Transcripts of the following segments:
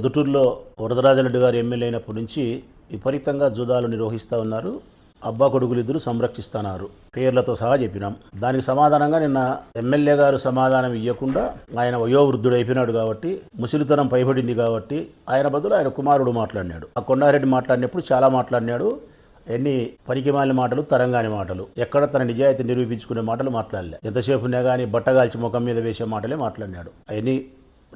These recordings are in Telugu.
ఉదుటూరులో వరదరాజరెడ్డి గారు ఎమ్మెల్యే అయినప్పటి నుంచి విపరీతంగా జూదాలు నిర్వహిస్తూ ఉన్నారు. అబ్బా కొడుకులు ఇద్దరు సంరక్షిస్తున్నారు. పేర్లతో సహా చెప్పినాం. దానికి సమాధానంగా నిన్న ఎమ్మెల్యే గారు సమాధానం ఇవ్వకుండా ఆయన వయోవృద్ధుడు అయిపోయినాడు కాబట్టి ముసలితనం పైబడింది కాబట్టి ఆయన బదులు ఆయన కుమారుడు మాట్లాడినాడు. ఆ కొండారెడ్డి మాట్లాడినప్పుడు చాలా మాట్లాడినాడు. ఎన్ని పనికిమాలిన మాటలు తరంగాని మాటలు. ఎక్కడ తన నిజాయితీ నిరూపించుకునే మాటలు మాట్లాడలే. ఎంతసేపు ఉన్నా కానీ బట్టగాల్చి ముఖం మీద వేసే మాటలే మాట్లాడినాడు. అవన్నీ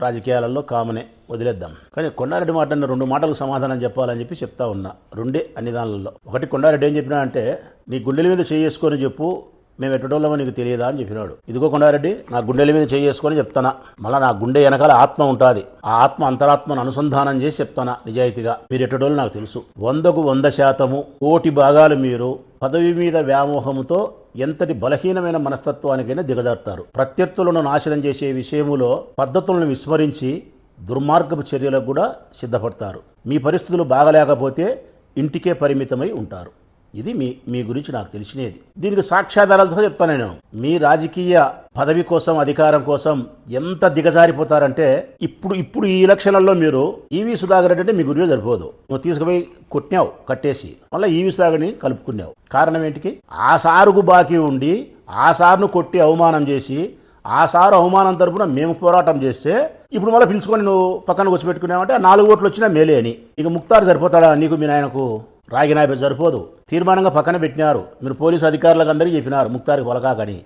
రాజకీయాలలో కామనే వదిలేద్దాం. కానీ కొండారెడ్డి మాట్లాడిన రెండు మాటలకు సమాధానం చెప్పాలని చెప్పి చెప్తా ఉన్నా. రెండే అన్ని దానిలలో. ఒకటి కొండారెడ్డి ఏం చెప్పినా అంటే నీ గుండెల మీద చేసుకొని చెప్పు మేము ఎట్టడోళ్ళమో నీకు తెలియదా అని చెప్పినాడు. ఇదిగో కొండారెడ్డి నా గుండెల మీద చేసుకొని చెప్తానా. మళ్ళీ నా గుండె వెనకాల ఆత్మ ఉంటుంది. ఆ ఆత్మ అంతరాత్మను అనుసంధానం చేసి చెప్తానా నిజాయితీగా. మీరు ఎట్టడోళ్ళు నాకు తెలుసు. వందకు వంద శాతము కోటి భాగాలు మీరు పదవి మీద వ్యామోహంతో ఎంతటి బలహీనమైన మనస్తత్వానికైనా దిగజారుతారు. ప్రత్యర్థులను నాశనం చేసే విషయములో పద్ధతులను విస్మరించి దుర్మార్గపు చర్యలకు కూడా సిద్ధపడతారు. మీ పరిస్థితులు బాగలేకపోతే ఇంటికే పరిమితమై ఉంటారు. ఇది మీ మీ గురించి నాకు తెలిసినది. దీనికి సాక్ష్యాధారాలతో చెప్తాను నేను. మీ రాజకీయ పదవి కోసం అధికారం కోసం ఎంత దిగజారిపోతారంటే ఇప్పుడు ఇప్పుడు ఈ ఎలక్షన్లలో మీరు ఈవీ సుధాకర్ రెడ్డి అంటే మీ గురియో సరిపోదు. నువ్వు తీసుకుపోయి కొట్టినావు కట్టేసి. మళ్ళీ ఈవీ సుధాకర్ని కలుపుకున్నావు. కారణం ఏంటికి? ఆ సారుకు బాకీ ఉండి ఆ సార్ను కొట్టి అవమానం చేసి ఆ సారు అవమానం తరపున మేము పోరాటం చేస్తే ఇప్పుడు మళ్ళీ పిలుచుకొని నువ్వు పక్కన కూర్చోబెట్టుకున్నావంటే ఆ నాలుగు ఓట్లు వచ్చినా మేలే అని. ఇక ముక్తారు సరిపోతాడా నీకు మీ నాయనకు? రాగినాయపై సరిపోదు. తీర్మానంగా పక్కన పెట్టినారు. మీరు పోలీసు అధికారులకు అందరికీ చెప్పినారు. ముక్తారికి పొలకాకని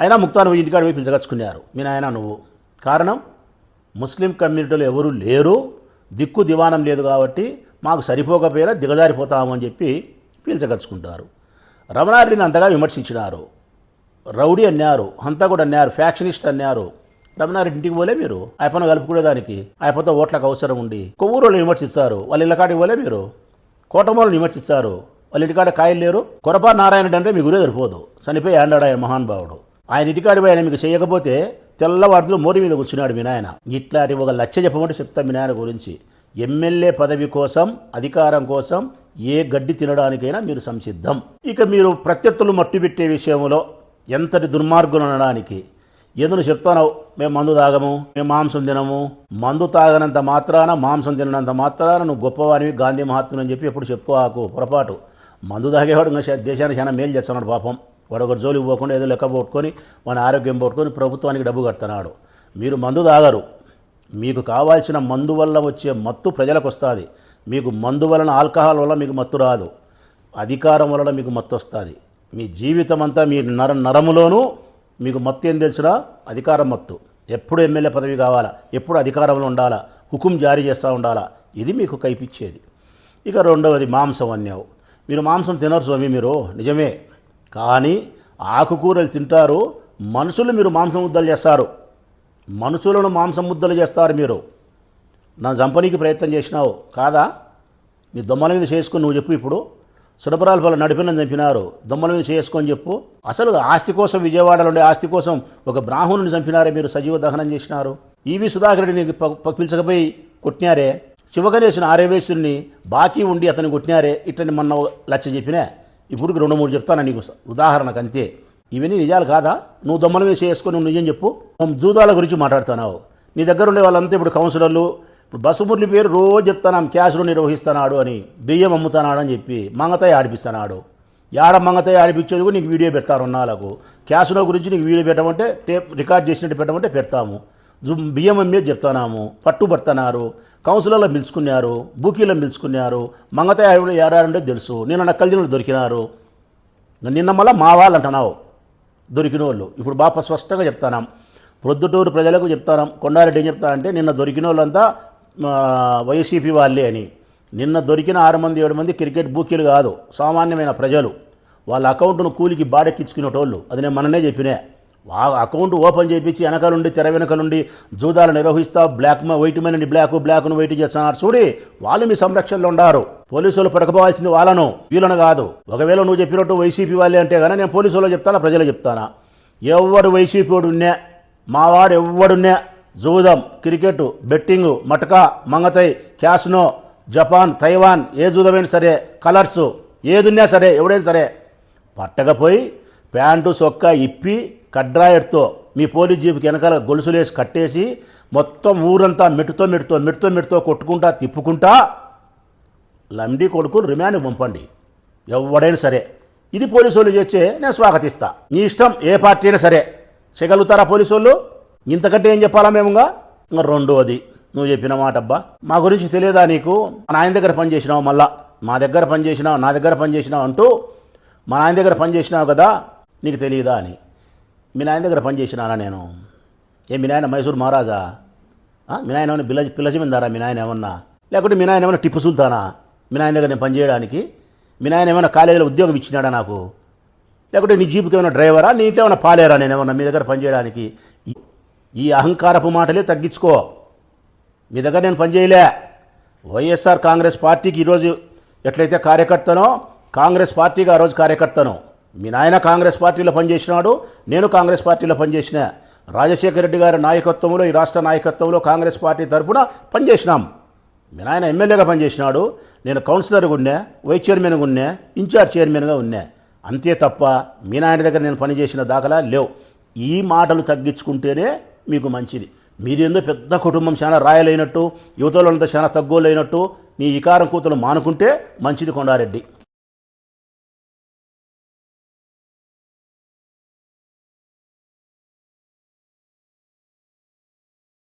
అయినా ముక్తా నువ్వు ఇంటికాడ పోయి పిలిచగచ్చుకున్నారు. మీ నాయన నువ్వు. కారణం? ముస్లిం కమ్యూనిటీలో ఎవరూ లేరు. దిక్కు దివానం లేదు కాబట్టి మాకు సరిపోకపోయినా దిగజారిపోతామని చెప్పి పీల్చగలుచుకుంటారు రమణారెడ్డిని అంతగా విమర్శించినారు. రౌడీ అన్నారు. హంతకుడు అన్నారు. ఫ్యాక్షనిస్ట్ అన్నారు. రమణారెడ్డి ఇంటికి పోలే మీరు? ఆయపను కలుపుకునేదానికి? ఆయపతో ఓట్లకు అవసరం ఉండి? కొవ్వూరు వాళ్ళు విమర్శిస్తారు. వాళ్ళ ఇళ్ళకాడికి పోలే మీరు? కోటమూలు విమర్శిస్తారు. వాళ్ళ ఇంటికాడ కాయలు లేరు. కొరపా నారాయణుడు అంటే మీ గురే సరిపోదు. చనిపోయి ఆండాడు ఆయన మహానుభావుడు ఆయన ఇంటికాడి ఆయన మీకు చేయకపోతే తెల్లవారులు మోరి మీద కూర్చున్నాడు మీ నాయన. ఇట్లాంటి ఒక లచ్చ చెప్పమంటే చెప్తా మీ నాయన గురించి. ఎమ్మెల్యే పదవి కోసం అధికారం కోసం ఏ గడ్డి తినడానికైనా మీరు సంసిద్ధం. ఇక మీరు ప్రత్యర్థులు మట్టుబెట్టే విషయంలో ఎంతటి దుర్మార్గులు అనడానికి ఎందుకు చెప్తానో మేము మందు తాగము మేము మాంసం తినము. మందు తాగనంత మాత్రాన మాంసం తిననంత మాత్రాన నువ్వు గొప్పవాడివి గాంధీ మహాత్ముని అని చెప్పి ఎప్పుడు చెప్పుకోకు పొరపాటు. మందు తాగేవాడు ఇంకా దేశానికి చాలా మేలు చేస్తున్నాడు పాపం. వాడు ఒకటి జోలికి పోకుండా ఏదో లెక్క పోట్టుకొని మన ఆరోగ్యం పోట్టుకొని ప్రభుత్వానికి డబ్బు కడుతున్నాడు. మీరు మందు తాగరు. మీకు కావాల్సిన మందు వల్ల వచ్చే మత్తు ప్రజలకు వస్తుంది. మీకు మందు వలన ఆల్కహాల్ వల్ల మీకు మత్తు రాదు. అధికారం వలన మీకు మత్తు వస్తుంది. మీ జీవితం అంతా మీ నర నరములోనూ మీకు మత్తు ఏం తెలుసురా? అధికారం మత్తు. ఎప్పుడు ఎమ్మెల్యే పదవి కావాలా? ఎప్పుడు అధికారంలో ఉండాలా? హుకుం జారీ చేస్తూ ఉండాలా? ఇది మీకు కైపిచ్చేది. ఇక రెండవది మాంసం అన్నావు మీరు మాంసం తినరు స్వామి మీరు నిజమే. కానీ ఆకుకూరలు తింటారు మనుషులు మీరు మాంసం ముద్దలు చేస్తారు. మనుషులను మాంసం ముద్దలు చేస్తారు మీరు. నా చంపనీకి ప్రయత్నం చేసినావు కాదా? నీ దొమ్మల మీద చేసుకుని నువ్వు చెప్పు ఇప్పుడు. సుడపరాల పలు నడిపినని చంపినారు. దొమ్మల మీద చేసుకొని చెప్పు. అసలు ఆస్తి కోసం విజయవాడలో ఉండే ఆస్తి కోసం ఒక బ్రాహ్మణుని చంపినారే మీరు సజీవ దహనం చేసినారు. ఈవి సుధాకర్ రెడ్డిని ప- పిలిచకపోయి కొట్టినారే. శివగణేశుని ఆర్యవేశ్వరుని బాకీ ఉండి అతని కొట్టినారే ఇట్లని మొన్న లచ్చ చెప్పినా. ఇప్పుడు రెండు మూడు చెప్తాను నీకు ఉదాహరణకు అంతే. ఇవన్నీ నిజాలు కాదా? నువ్వు దొమ్మల మీద చేసుకొని నువ్వు నిజం చెప్పు. జూదాల గురించి మాట్లాడుతున్నావు. నీ దగ్గర ఉండే వాళ్ళంతా ఇప్పుడు కౌన్సిలర్లు ఇప్పుడు బస్సుమురళి పేరు రోజు చెప్తాను క్యాష్లో నిర్వహిస్తున్నాడు అని. బియ్యం అమ్ముతున్నాడు అని చెప్పి మంగతాయి ఆడిపిస్తున్నాడు. యాడ మంగతాయి ఆడిపించేది కూడా నీకు వీడియో పెడతారు ఉన్నాళ్ళకు క్యాష్లో గురించి నీకు వీడియో పెట్టమంటే టేప్ రికార్డ్ చేసినట్టు పెట్టమంటే పెడతాము. బియ్యం మీద చెప్తున్నాము. పట్టుబడుతున్నారు కౌన్సిలర్లో పిలుచుకున్నారు. బూకీలో పిలుచుకున్నారు. మంగతాయి ఆవిడ ఏడారంటే తెలుసు. నిన్న నక్కల దినులు దొరికినారు. నిన్న మళ్ళీ మా వాళ్ళు అంటున్నావు. దొరికిన వాళ్ళు ఇప్పుడు బాగా స్పష్టంగా చెప్తాను ప్రొద్దుటూరు ప్రజలకు చెప్తాను కొండారెడ్డి ఏం చెప్తా అంటే నిన్న దొరికిన వాళ్ళంతా వైసీపీ వాళ్ళే అని. నిన్న దొరికిన ఆరు మంది ఏడు మంది క్రికెట్ బూకీలు కాదు సామాన్యమైన ప్రజలు. వాళ్ళ అకౌంట్ను కూలికి బాడెక్కించుకునేటోళ్ళు. అది నేను మననే చెప్పినా. ఆ అకౌంట్ ఓపెన్ చేయించి వెనకాలండి తెర వెనకలుండి జూదాలు నిర్వహిస్తా బ్లాక్ వైట్ మనీ బ్లాక్ బ్లాక్ను వైట్ చేస్తున్నారు. చూడి వాళ్ళు మీ సంరక్షణలో ఉండారు. పోలీసులు పడకపోవాల్సింది వాళ్ళను వీళ్ళను కాదు. ఒకవేళ నువ్వు చెప్పినట్టు వైసీపీ వాళ్ళే అంటే కానీ నేను పోలీసులో చెప్తానా ప్రజలు చెప్తానా? ఎవడు వైసీపీ వాడు ఉన్నా? మావాడు ఎవడున్నా జూదం క్రికెట్ బెట్టింగు మటకా మంగతై క్యాస్నో జపాన్ తైవాన్ ఏ జూదమైనా సరే కలర్స్ ఏదున్నా సరే ఎవడైనా సరే పట్టకపోయి ప్యాంటు సొక్కా ఇప్పి కడ్రాయర్తో మీ పోలీస్ జీపుకి వెనకాల గొలుసులేసి కట్టేసి మొత్తం ఊరంతా మెట్టుతో మెట్టుతో మెట్టుతో మెట్టుతో కొట్టుకుంటా తిప్పుకుంటా లండి కొడుకు రిమాండ్ పంపండి. ఎవడైనా సరే. ఇది పోలీసు వాళ్ళు చేస్తే నేను స్వాగతిస్తా. నీ ఇష్టం ఏ పార్టీ అయినా సరే. చేయగలుగుతారా పోలీసు వాళ్ళు ఇంతకంటే ఏం చెప్పాలా మేముగా రెండోది నువ్వు చెప్పిన మాట అబ్బా. మా గురించి తెలియదా నీకు? మా నాయన దగ్గర పని చేసినావు మళ్ళా. మా దగ్గర పని చేసినావు నా దగ్గర పనిచేసినావు అంటూ మా నాయన దగ్గర పని చేసినావు కదా? నీకు తెలియదా అని. మీ నాయన దగ్గర పనిచేసినానా నేను? ఏ మీ నాయన మైసూర్ మహారాజా? మీ నాయన ఏమైనా బిల్ల పిల్లజమిందారా మీ నాయన ఏమన్నా? లేకుంటే మీ నాయన ఏమైనా టిప్పు సుల్తానా? మీ నాయన దగ్గర నేను పనిచేయడానికి మీ నాయన ఏమైనా కాలేజీలో ఉద్యోగం ఇచ్చినాడా నాకు? లేకుంటే నీ జీపుకి ఏమైనా డ్రైవరా? నీ ఇంట్లో ఏమైనా పాలేరా? నేను ఏమన్నా మీ దగ్గర పనిచేయడానికి ఈ- అహంకారపు మాటలే తగ్గించుకో. మీ దగ్గర నేను పనిచేయలే వైఎస్ఆర్ కాంగ్రెస్ పార్టీకి ఈరోజు ఎట్లయితే కార్యకర్తనో కాంగ్రెస్ పార్టీకి ఆ రోజు కార్యకర్తను. మీ నాయన కాంగ్రెస్ పార్టీలో పనిచేసినాడు నేను కాంగ్రెస్ పార్టీలో పనిచేసిన రాజశేఖర రెడ్డి గారి నాయకత్వంలో ఈ రాష్ట్ర నాయకత్వంలో కాంగ్రెస్ పార్టీ తరఫున పనిచేసినాం మీ నాయన ఎమ్మెల్యేగా పనిచేసినాడు నేను కౌన్సిలర్గా ఉన్నా వైస్ చైర్మన్గా ఉన్నా ఇన్ఛార్జ్ చైర్మన్గా ఉన్నా అంతే తప్ప మీ నాయన దగ్గర నేను పనిచేసిన దాఖలా లేవు. ఈ మాటలు తగ్గించుకుంటేనే మీకు మంచిది. మీరేందో పెద్ద కుటుంబం చాలా రాయలైనట్టు యువతలంతా చాలా తగ్గోలైనట్టు నీ ఇకారం కూతలు మానుకుంటే మంచిది కొండారెడ్డి.